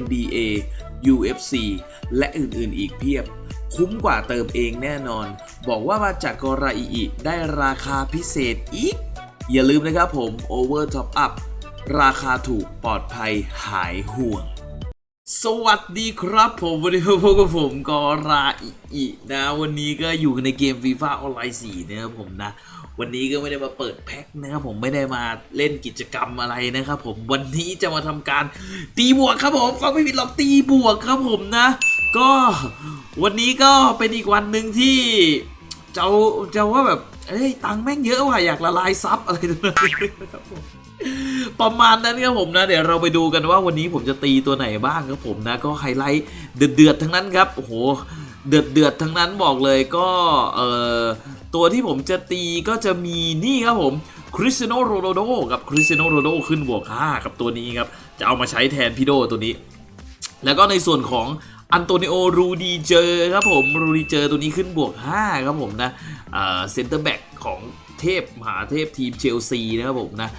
NBA UFC และอื่นๆอีกเพียบ คุ้มกว่าเติมเองแน่นอน บอกว่ามาจากกราอีอีได้ราคาพิเศษอีก อย่าลืมนะครับผม Over Top Up ราคาถูกปลอดภัยหายห่วง สวัสดีครับผมวันนี้พบกับผมกอราอินะวันนี้ก็อยู่ในเกม FIFA ออนไลน์4นะครับผมนะ วันนี้ก็ไม่ได้มาเปิดแพ็คนะครับผมไม่ได้มาเล่นกิจกรรมอะไรนะครับผมวันนี้จะมาทำการตีบวกครับผมฟังไม่ผิดหรอกตีบวกครับผมนะ ก็วันนี้ก็เป็นอีกวันหนึ่งที่เจ้าเจ้าว่าแบบเอ้ยตังแม่งเยอะว่ะอยากละลายซับอะไรตรงนั้นนะครับผม ประมาณนั้นครับผมนะ เดี๋ยวเราไปดูกันว่าวันนี้ผมจะตีตัวไหนบ้างครับผมนะ ก็ไฮไลท์เดือดๆทั้งนั้นครับโอ้โหเดือดเดือดๆทั้งนั้นบอกเลยก็เอ่อตัวที่ผมจะตีก็จะมีนี่ครับผมคริสเตียโนโรโดกับคริสเตียโนโรโดขึ้นบวก5กับตัวนี้ครับ จะเอามาใช้แทนพี่โดตัวนี้ แล้วก็ในส่วนของอันโตนิโอรูดีเจอครับผมรูดีเจอตัวนี้ขึ้นบวก5ครับผมนะเซนเตอร์แบ็กของ เทพมหาเทพทีมเชลซีนะครับผมนะ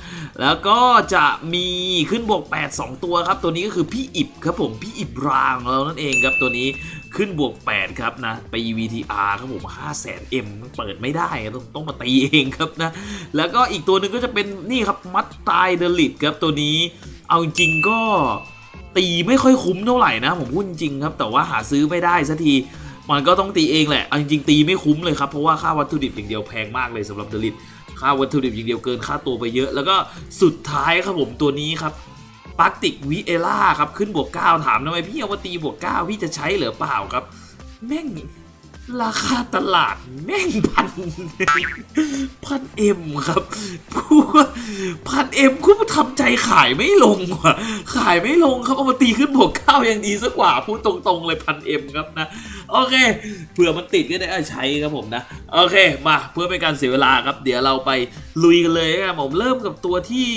แล้วก็จะมีขึ้นบวก 8 2 ตัวครับ ตัวนี้ก็คือพี่อิบครับผมพี่อิบรางเรานั่นเองครับตัวนี้ขึ้นบวก 8 ครับนะ ไป VTR ครับผม5 0 0 0 0 M เปิดไม่ได้ต้องต้องมาตีเองครับนะ แล้วก็อีกตัวหนึ่งก็จะเป็นนี่ครับมัตตายเดลิตครับตัวนี้ เอาจริงก็ตีไม่ค่อยคุ้มเท่าไหร่นะ ผมพูดจริงครับ แต่ว่าหาซื้อไม่ได้สักที มันก็ต้องตีเองแหละเอาจริงๆตีไม่คุ้มเลยครับ เพราะว่าค่าวัตถุดิบอย่างเดียวแพงมากเลยสำหรับเดลิตค่าวัตถุดิบอย่างเดียวเกินค่าตัวไปเยอะ แล้วก็สุดท้ายครับผมตัวนี้ครับปาร์ติกวิเอล่าครับขึ้นบวก9ถามทำไมพี่เอามาตีบวก9พี่จะใช้หรือเปล่าครับ แม่ง ราคาตลาดแม่งพันพันเอ็มครับพูดพันเอ็มคุณทำใจขายไม่ลงว่ะขายไม่ลงครับเอามาตีขึ้นบวกเก้าวยังดีสักกว่าพูดตรงๆเลยพันเอ็มครับนะ โอเคเผื่อมันติดก็ได้ใช้ครับผมนะ โอเคมาเพื่อเป็นการเสียเวลาครับ เดี๋ยวเราไปลุยกันเลยครับผมเริ่มกับตัวที่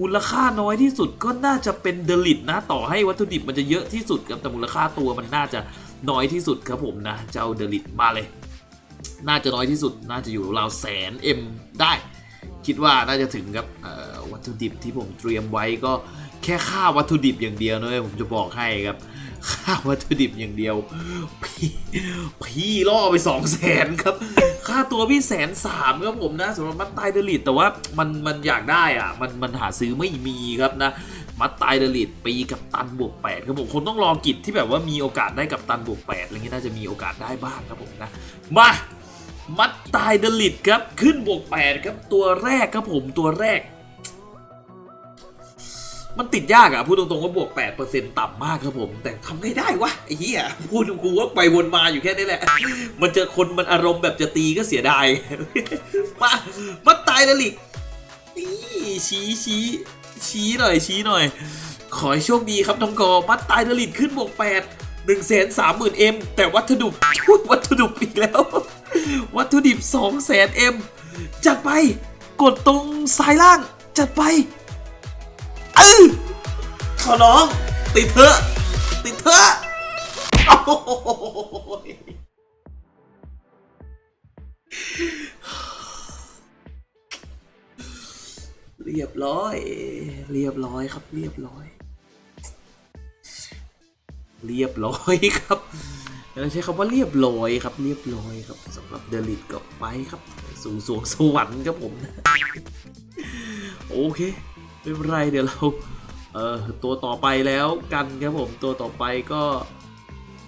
มูลค่าน้อยที่สุดก็น่าจะเป็นเดลิตนะ ต่อให้วัตถุดิบมันจะเยอะที่สุดครับแต่มูลค่าตัวมันน่าจะ น้อยที่สุดครับผมนะ เจ้าเดลิตมาเลย น่าจะน้อยที่สุดน่าจะอยู่ราวแสนเอ็มได้ คิดว่าน่าจะถึงครับวัตถุดิบที่ผมเตรียมไว้ก็แค่ค่าวัตถุดิบอย่างเดียวนะเว้ยผมจะบอกให้ครับค่าวัตถุดิบอย่างเดียว พี่พี่ล่อไปสองแสนครับ ค่าตัวพี่แสนสามครับผมนะสำหรับมัตตายเดลิตแต่ว่ามันมันอยากได้อะ มันมันหาซื้อไม่มีครับนะ มัตตายเดลิตปีกับตันบวก8ครับผมคนต้องรอกิจที่แบบว่ามีโอกาสได้กับตันบวก8อะไรเงี้ยน่าจะมีโอกาสได้บ้างครับผมนะมามัดตายเดลิตครับขึ้นบวก8ครับตัวแรกครับผมตัวแรก มันติดยากอะพูดตรงๆว่าบวก8%ต่ำมากครับผม แต่ทำไงได้วะไอ้เหี้ยพูดกูว่าไปวนมาอยู่แค่นี้แหละ มันเจอคนมันอารมณ์แบบจะตีก็เสียดายมามัดตายเดลิตนี่ชี้ชี้ ชี้หน่อยชี้หน่อย ขอให้โชคดีครับน้องกอมัดตายเดลิตขึ้นบวก8 1 3 0 0 0 0เอ็มแต่วัตถุดิบวัตถุดิบอีกแล้ว วัตถุดิบ2 0 0 0 0 0เอ็มจัดไป กดตรงซ้ายล่าง จัดไปเออขอร้อง ติดเถอะติดเถอะโอ้ เรียบร้อย เรียบร้อยครับ เรียบร้อย เรียบร้อยครับเราใช้คำว่าเรียบร้อยครับ เรียบร้อยครับสำหรับเดลิตก็ไปครับ สู่สวงสวรรค์ครับผม โอเคไม่เป็นไรเดี๋ยวเราเอ่อตัวต่อไปแล้วกันครับผมตัวต่อไปก็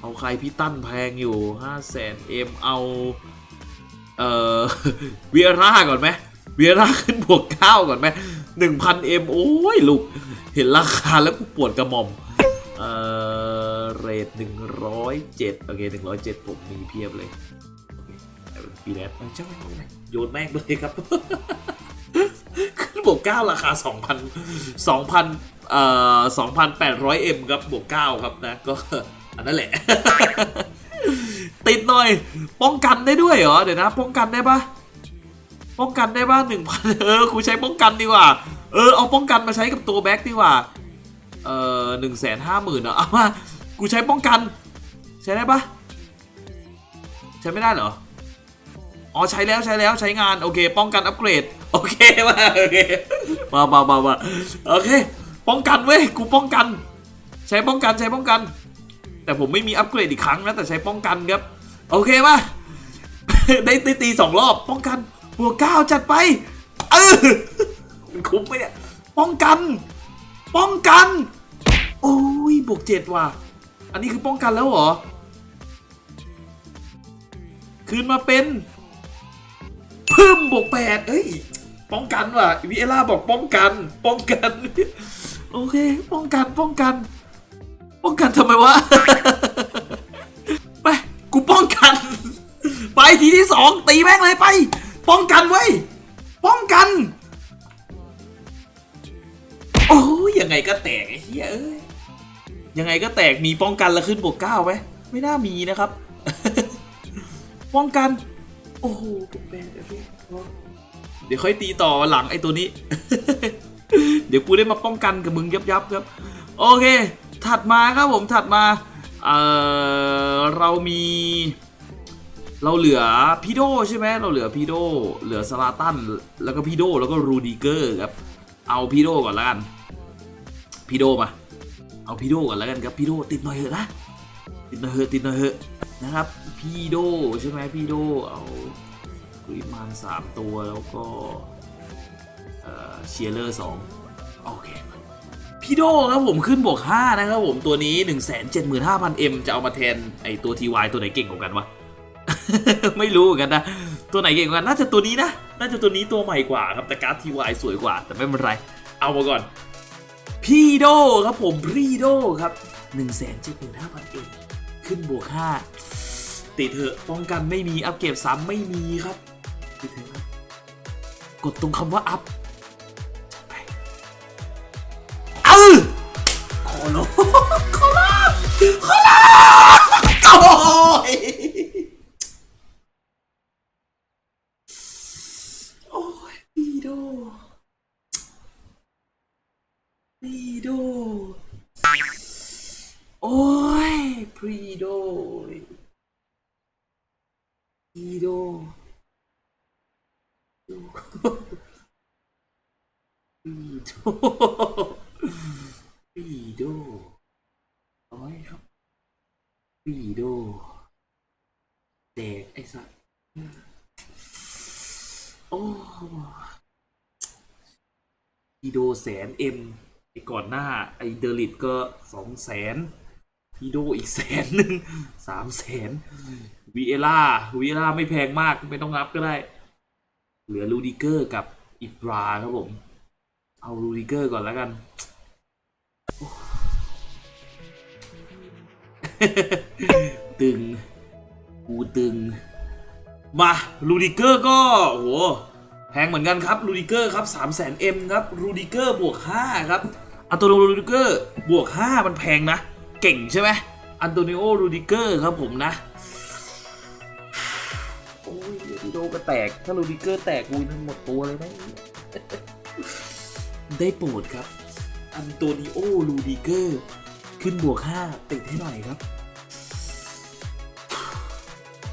เอาใครพี่ตั้นแพงอยู่5 0 0แสนเอ็มเอา เอ่อเวียร่าก่อนไหมเวียร่าขึ้นบวกเก้าก่อนไหม หนึ่งพันเอ็มโอ้ยลูก เห็นราคาแล้วกูปวดกระหม่อม เออเรทหนึ่งร้อยเจ็ดโอเคหนึ่งร้อยเจ็ดผมมีเพียบเลยปีแรกเออช่างไม่เป็นไรโยนแม่งเลยครับ ขึ้นบวกเก้าราคาสองพันสองพันเอ่อสองพันแปดร้อยเอ็มครับบวกเก้าครับนะ ก็อันนั้นแหละ ติดหน่อย ป้องกันได้ด้วยเหรอ เดี๋ยวนะ ป้องกันได้ปะ ป้องกันได้ปะหนึ่งพันเออกูใช้ป้องกันดีกว่า เออเอาป้องกันมาใช้กับตัวแบ็คดีกว่า เออหนึ่งแสนห้าหมื่นเอามากูใช้ป้องกัน ใช้ได้ปะใช้ไม่ได้เหรอ อ๋อใช้แล้วใช้แล้วใช้งานโอเค ป้องกันอัปเกรด โอเคมาโอเคมามามามาโอเค ป้องกันเว้ยกูป้องกัน ใช้ป้องกันใช้ป้องกัน แต่ผมไม่มีอัปเกรดอีกครั้งนะแต่ใช้ป้องกันครับ โอเคมาได้ตีสองรอบป้องกัน บวกเก้าจัดไป เออมันคุ้มไหมเนี่ย ป้องกัน ป้องกัน โอ้ยบวกเจ็ดว่ะ อันนี้คือป้องกันแล้วเหรอ คืนมาเป็นเพิ่มบวกแปดเอ้ย ป้องกันว่ะวิเอล่าบอกป้องกัน ป้องกัน โอเค ป้องกัน ป้องกัน ป้องกันทำไมวะ ไป กูป้องกัน ไปทีที่สองตีแม่งเลยไป ป้องกันเว้ย ป้องกัน โอ้ยยังไงก็แตกไอ้เหี้ยเอ้ยยังไงก็แตกมีป้องกันแล้วขึ้นบวกเก้าไหมไม่น่ามีนะครับ ป้องกัน โอ้โหบวกแปดโอเคเดี๋ยวค่อยตีต่อหลังไอ้ตัวนี้ เดี๋ยวกูได้มาป้องกันกับมึงยับยับครับ โอเค ถัดมาครับผมถัดมา เออเรามี เราเหลือพีโดใช่ไหมเราเหลือพีโดเหลือสลาตันแล้วก็พีโดแล้วก็รูดิเกอร์ครับ เอาพีโดก่อนล้วกันพีโดมา เอาพีโดก่อนล้วกันครับพีโดติดหน่อยเถอะนะติดหน่อยเถอะติดหน่อยเถอะนะครับพีโดใช่ไหมพีโดเอากริมานสามตัวแล้วก็เอ่อเชียร์เลอร์สองโอเคพี่โดครับผมขึ้นบวก5นะครับผมตัวนี้ 175,000M จะเอามาแทนไอตัว TY ตัวไหนเก่งกว่ากันวะ ไม่รู้เหมือนกันนะ ตัวไหนเก่งกว่ากันน่าจะตัวนี้นะ น่าจะตัวนี้ตัวใหม่กว่าครับ แต่การ์ด TY สวยกว่า แต่ไม่เป็นไร เอามาก่อน พี่โดครับผมพี่โดครับ 175,000M ขึ้นบวก5ติดเถอะป้องกันไม่มีอัพเก็บซ้ำไม่มีครับติดเถอะครับกดตรงคำว่าอัพไปเออขอร้องขอร้องขอร้องโอ้ยโอ้ยพีโดพีโด โอ้ยพีโด พีโดปีโดปีโดร้อยครับปีโดแดกไอ้สัสโอ้ปีโดแสนเอ็มไอ้ก่อนหน้า ไอ้เดลิตก็สองแสน พีโดอีกแสนหนึ่งสามแสนวีเอล่าวีเอล่าไม่แพงมากไม่ต้องรับก็ได้ เหลือลูดิเกอร์กับอิบราครับผม เอาลูดิเกอร์ก่อนแล้วกัน ตึงกูตึง มาลูดิเกอร์ก็โหแพงเหมือนกันครับลูดิเกอร์ครับ3 0 0 0 0 0 M ครับลูดิเกอร์บวก5ครับอันโนลูดิเกอร์บวก5มันแพงนะ เก่งใช่ไหมอันโตนิโอลูดิเกอร์ครับผมนะ โอ้ยลูดิโดก็แตก ถ้าลูดิเกอร์แตกกูทั้งหมดตัวเลยนะได้โปรดครับ อันโตนิโอลูดิเกอร์ ขึ้นบวก 5 ติดให้หน่อยครับ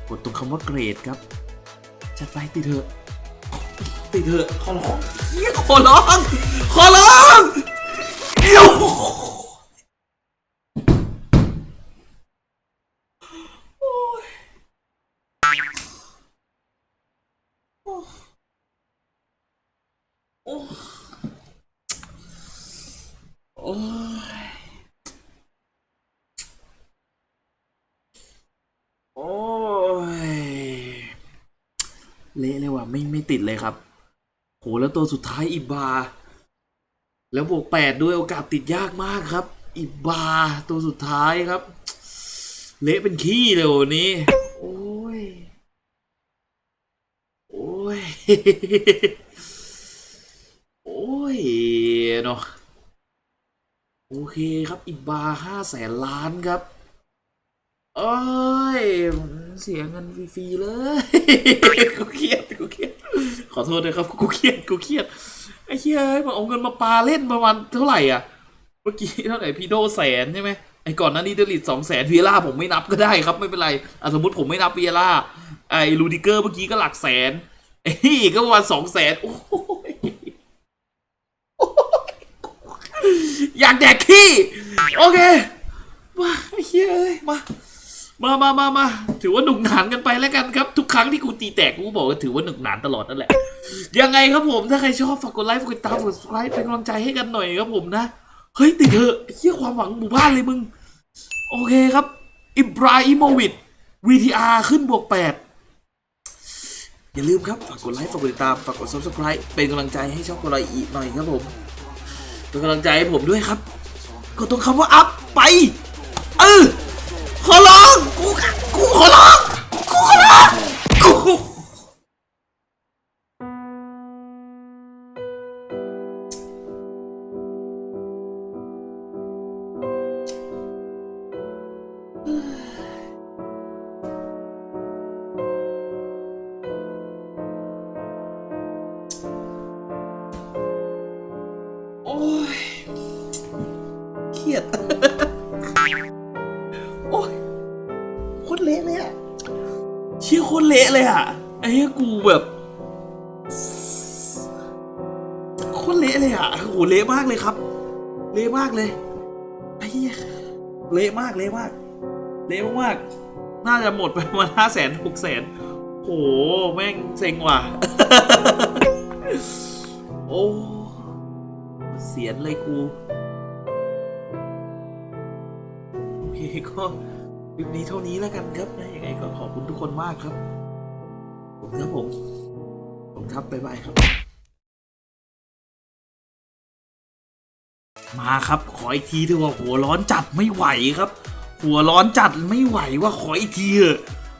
กดตรงคำว่าเกรดครับ จัดไปติดเถอะ ติดเถอะ ขอร้องเฮียขอร้อง ขอร้องเดี๋ยว อ้ย โอ้ย เละเลยว่ะ ไม่ไม่ติดเลยครับ โห แล้วตัวสุดท้ายอิบา แล้วบวกแปดด้วยโอกาสติดยากมากครับ อิบบาตัวสุดท้ายครับ เละเป็นขี้เลยวันนี้ โอ้ย โอ้ย โอ้ยเนาะ โอเคครับอิบบาห้าแสนล้านครับเอ้ยเสียเงินฟรีๆเลยกูเครียดกูเครียดขอโทษด้วยครับกูเครียดกูเครียดไอ้เหี้ยเอ้ยมันเอาเงินมาปาเล่นประมาณเท่าไหร่อะเมื่อกี้เท่าไหร่พีโดแสนใช่ไหมไอ้ก่อนหน้านี้เดลิตสองแสนวีล่าผมไม่นับก็ได้ครับไม่เป็นไรอสมมติผมไม่นับวีล่าไอ้ลูดิเกอร์เมื่อกี้ก็หลักแสนไอ้นี่ก็ประมาณสองแสนโอ้ย อยากแดกขี้ โอเค มาเหี้ยเอ้ยมา มามามามา ถือว่าหนุกหนานกันไปแล้วกันครับ ทุกครั้งที่กูตีแตกกูบอกว่าถือว่าหนุกหนานตลอดนั่นแหละ ยังไงครับผม ถ้าใครชอบฝากกดไลค์ ฝากกดติดตาม ฝากกด subscribe เป็นกำลังใจให้กันหน่อยครับผมนะ เฮ้ยติดเถอะไอ้เหี้ยความหวังหมู่บ้านเลยมึง โอเคครับ อิบราฮิโมวิด VTR ขึ้นบวกแปดอย่าลืมครับ ฝากกดไลค์ ฝากกดติดตาม ฝากกด subscribe เป็นกำลังใจให้ช่องกดไลค์อีกหน่อยครับผม เป็นกำลังใจให้ผมด้วยครับกดตรงคำว่าอัพไป เออขอร้อง กู กูขอร้อง กูขอร้อง ชี่ยโคตรเละเลยอะไอ้เหี้ยกูแบบโคตรเละเลยอะโอ้โหเละมากเลยครับ เละมากเลยไอ้เหี้ยเละมากเละมากเละมากน่าจะหมดไปมาห้าแสนหกแสนโหแม่งเซ็งว่ะโอ้เสียนเลยกูโอเคก็ ลิปนี้เท่านี้แล้วกันครับนะยังไงก็ขอบคุณทุกคนมากครับผมครับผมผมครับบ๊ายบายครับ มาครับขออีกทีเถอะว่าหัวร้อนจัดไม่ไหวครับ หัวร้อนจัดไม่ไหวว่าขออีกทีเถอะ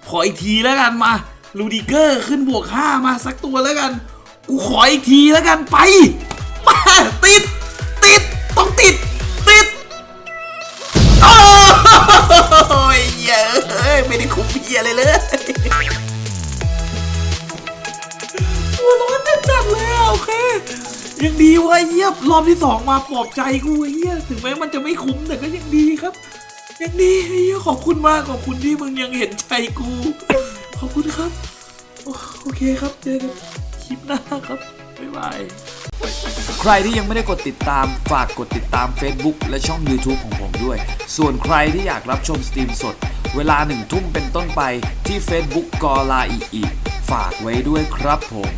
ขออีกทีแล้วกันมาลูดิเกอร์ขึ้นบวกห้ามาสักตัวแล้วกัน กูขออีกทีแล้วกันไปมาติด ไม่ได้คุ้มเพียอะไรเลยหัวร้อนจัดจัดเลยอะโอเคยังดีว่าเยียบรอบที่สองมาปลอบใจกูเฮียถึงแม้มันจะไม่คุ้มแต่ก็ยังดีครับ ยังดีเฮียขอบคุณมากขอบคุณที่มึงยังเห็นใจกู ขอบคุณครับ โอโอเคครับเจอกันคลิปหน้าครับ บ๊ายบาย ใครที่ยังไม่ได้กดติดตามฝากกดติดตาม Facebook และช่อง YouTube ของผมด้วย ส่วนใครที่อยากรับชมสตรีมสด เวลาหนึ่งทุ่มเป็นต้นไปที่ Facebook กอลาอีอีฝากไว้ด้วยครับผม